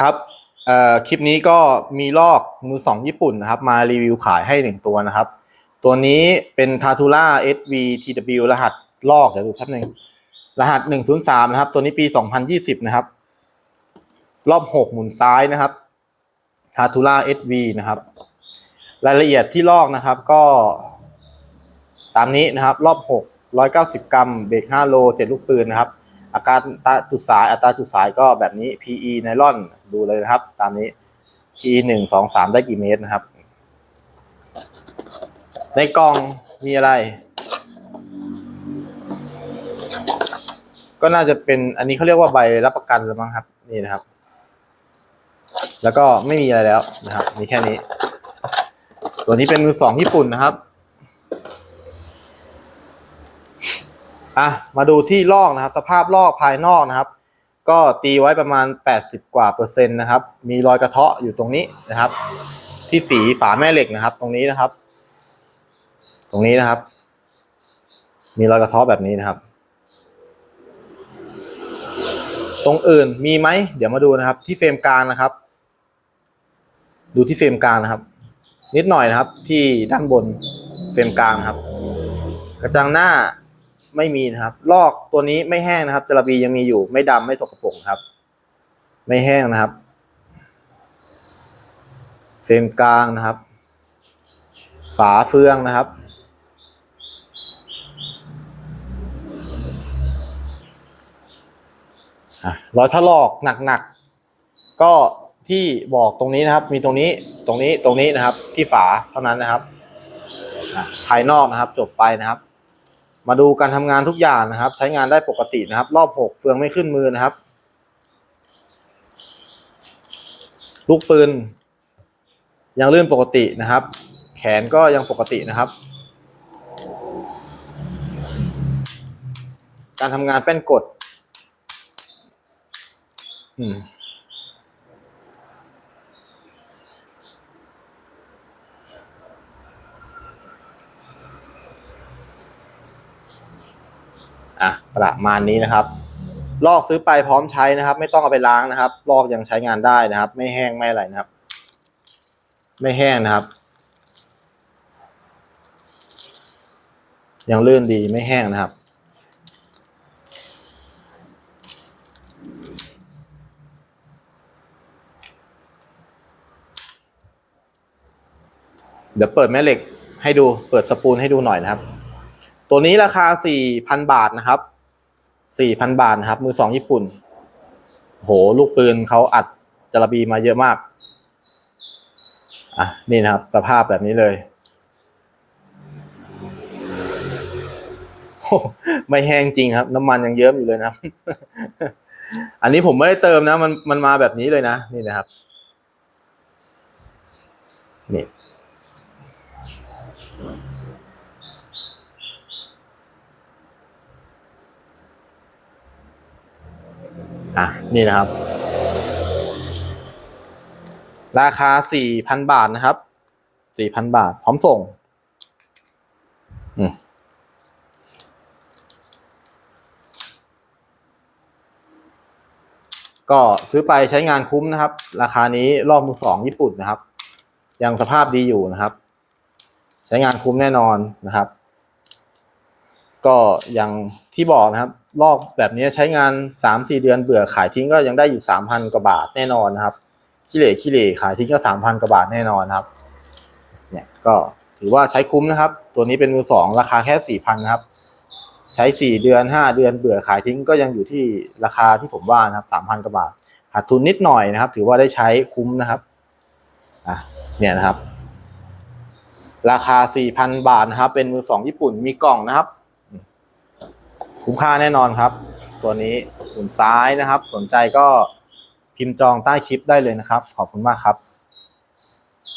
ครับคลิปนี้ก็มีลอกมือสองญี่ปุ่นนะครับ มารีวิวขายให้หนึ่งตัวนะครับ ตัวนี้เป็น t a t u l a SVTW รหัสลอกเดี๋ยวดูแป๊บนึงรหัส103นะครับ ตัวนี้ปี2020นะครับ รอบ6หมุนซ้ายนะครับ t a t u l a SV นะครับ รายละเอียดที่ลอกนะครับก็ ตามนี้นะครับ รอบ6 190กรัม เบรก5โล7ลูกปืนนะครับ อาการตาจุดสายอัตราจุดสายก็แบบนี้ PE ไนลอนดูเลยนะครับ ตามนี้ PE หนึ่งสองสามได้กี่เมตรนะครับ ในกล่องมีอะไร ก็น่าจะเป็นอันนี้เขาเรียกว่าใบรับประกันแล้วมั้งครับ นี่นะครับ แล้วก็ไม่มีอะไรแล้วนะครับ มีแค่นี้ ตัวนี้เป็นมือสองญี่ปุ่นนะครับ อะมาดูที่ลอกนะครับ สภาพลอกภายนอกนะครับ ก็ตีไว้ประมาณ 80 กว่าเปอร์เซ็นต์นะครับ มีรอยกระเทาะอยู่ตรงนี้นะครับ ที่สีฝาแม่เหล็กนะครับ ตรงนี้นะครับ ตรงนี้นะครับ มีรอยกระเทาะแบบนี้นะครับ ตรงอื่นมีไหมเดี๋ยวมาดูนะครับ ที่เฟรมกลางนะครับ ดูที่เฟรมกลางนะครับ นิดหน่อยนะครับ ที่ด้านบนเฟรมกลางครับ กระจังหน้า ไม่มีนะครับ ลอกตัวนี้ไม่แห้งนะครับจระบียังมีอยู่ ไม่ดำไม่สกปรกครับ ไม่แห้งนะครับ เฟรมกลางนะครับ ฝาเฟืองนะครับ รอยถลอกหนักๆ ก็ที่บอกตรงนี้นะครับ มีตรงนี้ตรงนี้ตรงนี้นะครับ ที่ฝาเท่านั้นนะครับ ภายนอกนะครับ จบไปนะครับ มาดูการทำงานทุกอย่างนะครับ ใช้งานได้ปกตินะครับ รอบหกเฟืองไม่ขึ้นมือนะครับ ลูกปืนยังลื่นปกตินะครับ แขนก็ยังปกตินะครับ การทำงานแป้นกด อืม อะประมาณนี้นะครับ ลอกซื้อไปพร้อมใช้นะครับ ไม่ต้องเอาไปล้างนะครับ ลอกยังใช้งานได้นะครับ ไม่แห้งไม่อะไรนะครับ ไม่แห้งนะครับ ยังลื่นดีไม่แห้งนะครับเดี๋ยวเปิดแม่เหล็กให้ดู เปิดสปูลให้ดูหน่อยนะครับ ตัวนี้ราคา 4,000 บาทนะครับ 4,000 บาทนะครับ มือสองญี่ปุ่น โห ลูกปืนเขาอัดจระบีมาเยอะมาก อะ นี่นะครับ สภาพแบบนี้เลยโอ้ไม่แห้งจริงครับ น้ำมันยังเยิ้มอยู่เลยนะ อันนี้ผมไม่ได้เติมนะ มันมันมาแบบนี้เลยนะ นี่นะครับ นี่ อะนี่นะครับ ราคาสี่พันบาทนะครับสี่พันบาท พร้อมส่งก็ซื้อไปใช้งานคุ้มนะครับ ราคานี้รอบมือสองญี่ปุ่นนะครับ ยังสภาพดีอยู่นะครับ ใช้งานคุ้มแน่นอนนะครับ ก็อย่างที่บอกนะครับ ลอกแบบนี้ใช้งานสามสี่เดือนเบื่อขายทิ้งก็ยังได้อยู่สามพันกว่าบาทแน่นอนนะครับขี้เหร่ขี้เหร่ขายทิ้งก็สามพันกว่าบาทแน่นอนครับ เนี่ยก็ถือว่าใช้คุ้มนะครับ ตัวนี้เป็นมือสองราคาแค่สี่พันะครับ ใช้สี่เดือนห้าเดือนเบื่อขายทิ้งก็ยังอยู่ที่ราคาที่ผมว่านะครับสามพันกว่าบาทขาดทุนนิดหน่อยนะครับ ถือว่าได้ใช้คุ้มนะครับอะเนี่ยนะครับ ราคาสี่พันบาทนะครับ เป็นมือสองญี่ปุ่นมีกล่องนะครับ คุ้มค่าแน่นอนครับ ตัวนี้หุ่นซ้ายนะครับ สนใจก็พิมพ์จองใต้คลิปได้เลยนะครับ ขอบคุณมากครับ